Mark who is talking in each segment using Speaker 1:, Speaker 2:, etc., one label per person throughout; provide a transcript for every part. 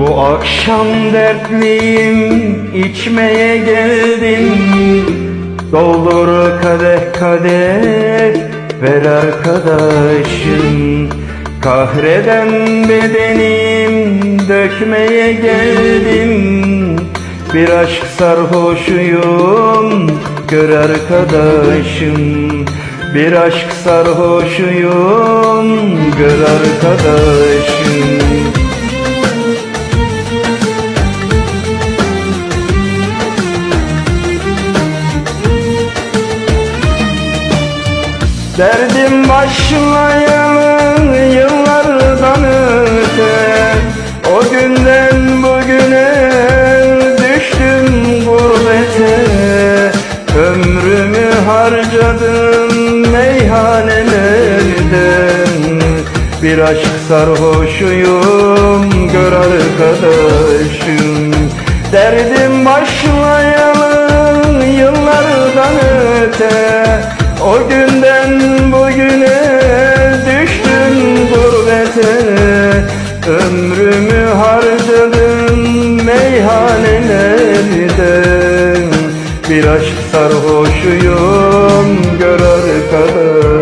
Speaker 1: Bu akşam dertliyim içmeye geldim. Doldur kadeh kadeh ver arkadaşım. Kahreden bedenim dökmeye geldim. Bir aşk sarhoşuyum gör arkadaşım. Bir aşk sarhoşuyum gör arkadaşım Derdim başlayalı yıllardan öte. O günden bugüne düştüm gurbete. Ömrümü harcadım meyhanelerde Bir aşk sarhoşuyum gör arkadaşım. Derdim başlayalı yıllardan öte. O günden Bir aşk sarhoşuyum gör arkadaşım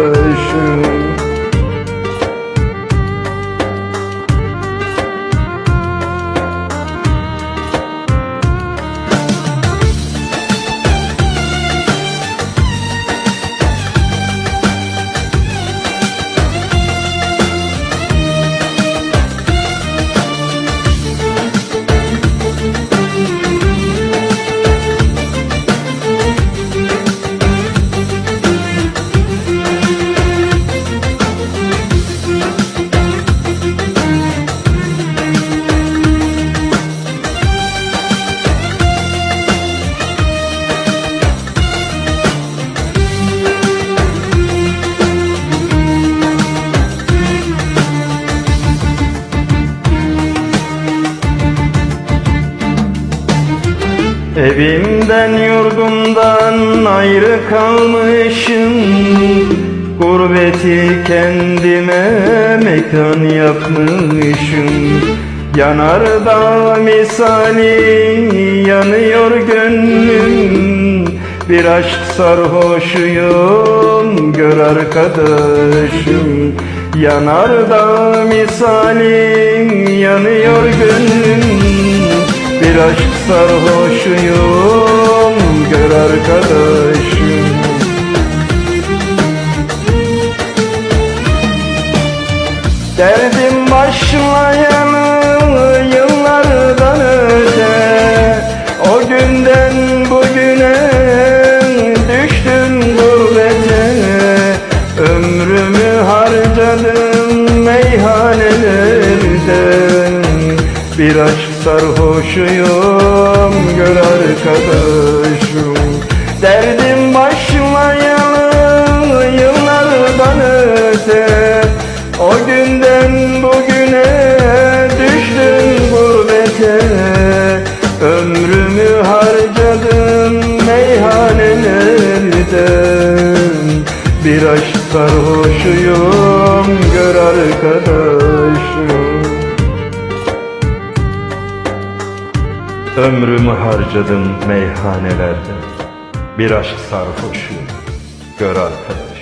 Speaker 1: Evimden yurdumdan ayrı kalmışım. Gurbeti kendime mekan yapmışım. Yanardağ misali yanıyor gönlüm. Bir aşk sarhoşuyum gör arkadaşım. Yanardağ misali yanıyor gönlüm. Bir aşk sarhoşuyum gör arkadaşım. Derdim başlayalı yıllardan öte O günden bugüne düştüm gurbete. Ömrümü harcadım meyhanelerde. Bir aşk sarhoşuyum gör arkadaşım Derdim başlayalı yıllardan öte O günden bugüne düştüm gurbete Ömrümü harcadım meyhanelerde Bir aşk sarhoşuyum gör arkadaşım Ömrümü harcadım meyhanelerde. Bir aşk sarhoşu gör arkadaş